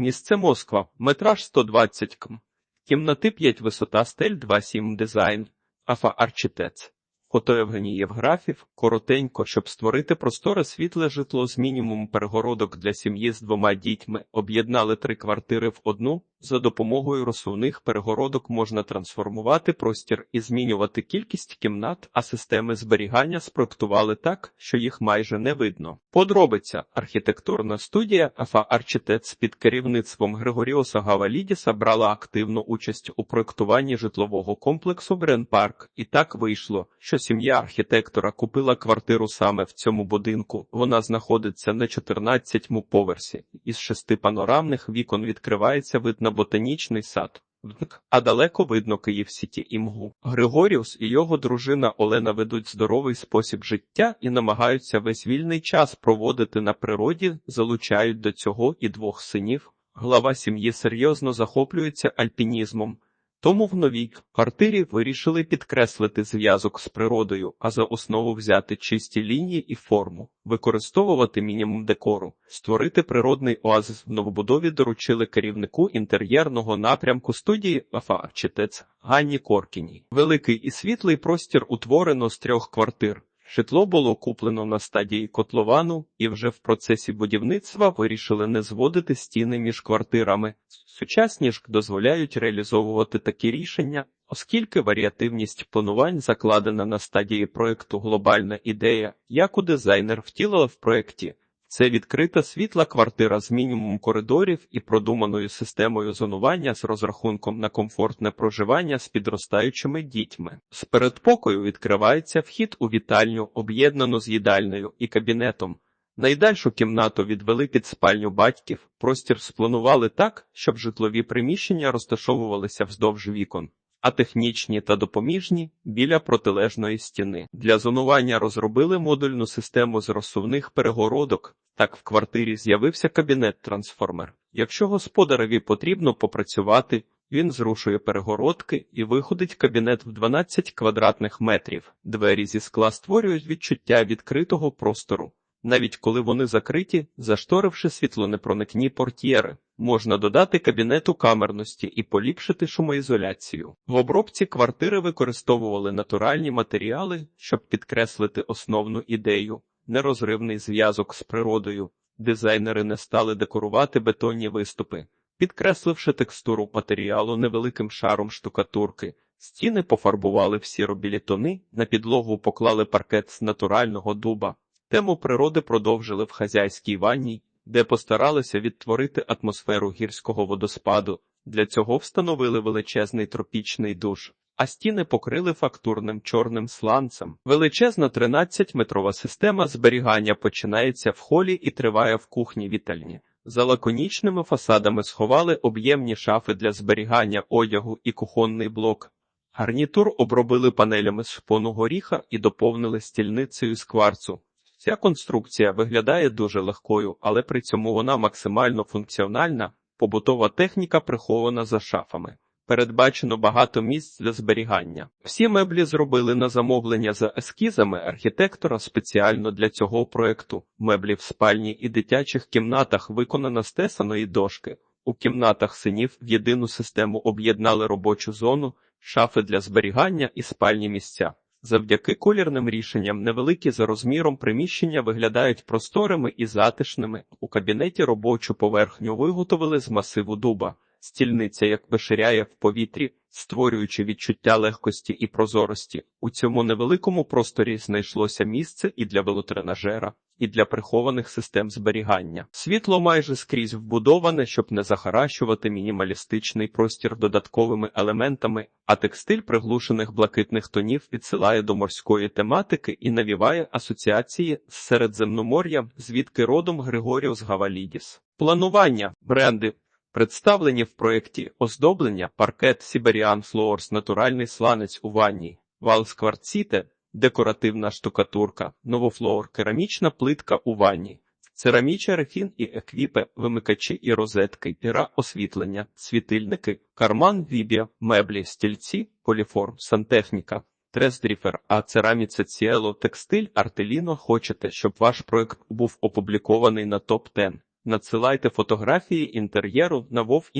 Місце Москва, метраж 120 км. Кімнати 5 висота стель 2,7 дизайн. Афа Арчитец. Фото Євгеній Євграфів, коротенько, щоб створити просторе світле житло з мінімум перегородок для сім'ї з двома дітьми, об'єднали три квартири в одну. За допомогою розсувних перегородок можна трансформувати простір і змінювати кількість кімнат, а системи зберігання спроектували так, що їх майже не видно. Подробиця архітектурна студія Афа Арчитец під керівництвом Григоріоса Гавалідіса брала активну участь у проектуванні житлового комплексу Грен-Парк, і так вийшло, що сім'я архітектора купила квартиру саме в цьому будинку. Вона знаходиться на 14-му поверсі. Із шести панорамних вікон відкривається вид на ботанічний сад. А далеко видно Київ Сіті і Мгу. Григоріус і його дружина Олена ведуть здоровий спосіб життя і намагаються весь вільний час проводити на природі, залучають до цього і двох синів. Глава сім'ї серйозно захоплюється альпінізмом. Тому в новій квартирі вирішили підкреслити зв'язок з природою, а за основу взяти чисті лінії і форму, використовувати мінімум декору, створити природний оазис в новобудові доручили керівнику інтер'єрного напрямку студії АФА Читець Ганні Коркіні. Великий і світлий простір утворено з трьох квартир. Житло було куплено на стадії котловану, і вже в процесі будівництва вирішили не зводити стіни між квартирами. Сучасні ж дозволяють реалізовувати такі рішення, оскільки варіативність планувань закладена на стадії проекту глобальна ідея, яку дизайнер втілила в проекті. Це відкрита світла квартира з мінімумом коридорів і продуманою системою зонування з розрахунком на комфортне проживання з підростаючими дітьми. З передпокою відкривається вхід у вітальню, об'єднану з їдальнею і кабінетом. Найдальшу кімнату відвели під спальню батьків, простір спланували так, щоб житлові приміщення розташовувалися вздовж вікон, а технічні та допоміжні біля протилежної стіни. Для зонування розробили модульну систему з розсувних перегородок. Так в квартирі з'явився кабінет-трансформер. Якщо господареві потрібно попрацювати, він зрушує перегородки і виходить кабінет в 12 квадратних метрів. Двері зі скла створюють відчуття відкритого простору. Навіть коли вони закриті, зашторивши світлонепроникні портьєри, можна додати кабінету камерності і поліпшити шумоізоляцію. В обробці квартири використовували натуральні матеріали, щоб підкреслити основну ідею, нерозривний зв'язок з природою. Дизайнери не стали декорувати бетонні виступи, підкресливши текстуру матеріалу невеликим шаром штукатурки. Стіни пофарбували в сіро-білі тони, на підлогу поклали паркет з натурального дуба. Тему природи продовжили в хазяйській ванні, де постаралися відтворити атмосферу гірського водоспаду. Для цього встановили величезний тропічний душ, а стіни покрили фактурним чорним сланцем. Величезна 13-метрова система зберігання починається в холі і триває в кухні вітальні. За лаконічними фасадами сховали об'ємні шафи для зберігання одягу і кухонний блок. Гарнітур обробили панелями з шпону горіха і доповнили стільницею з кварцу. Ця конструкція виглядає дуже легкою, але при цьому вона максимально функціональна, побутова техніка прихована за шафами. Передбачено багато місць для зберігання. Всі меблі зробили на замовлення за ескізами архітектора спеціально для цього проекту. Меблі в спальні і дитячих кімнатах виконано з тесаної дошки. У кімнатах синів в єдину систему об'єднали робочу зону, шафи для зберігання і спальні місця. Завдяки колірним рішенням невеликі за розміром приміщення виглядають просторими і затишними. У кабінеті робочу поверхню виготовили з масиву дуба. Стільниця як виширяє в повітрі, створюючи відчуття легкості і прозорості. У цьому невеликому просторі знайшлося місце і для велотренажера, і для прихованих систем зберігання. Світло майже скрізь вбудоване, щоб не захаращувати мінімалістичний простір додатковими елементами, а текстиль приглушених блакитних тонів відсилає до морської тематики і навіває асоціації з Середземномор'ям, звідки родом Григоріус Гавалідіс. Планування бренди. Представлені в проєкті оздоблення паркет Siberian Floors натуральний сланець у ванні, вал скварціте, декоративна штукатурка, новофлоор, керамічна плитка у ванні, цераміча рефін і еквіпе, вимикачі і розетки, піра освітлення, світильники, карман вібія, меблі, стільці, поліформ, сантехніка. Тресдріфер, а цераміце Ціело, текстиль, артеліно. Хочете, щоб ваш проект був опублікований на топ 10 Надсилайте фотографії інтер'єру на Вов.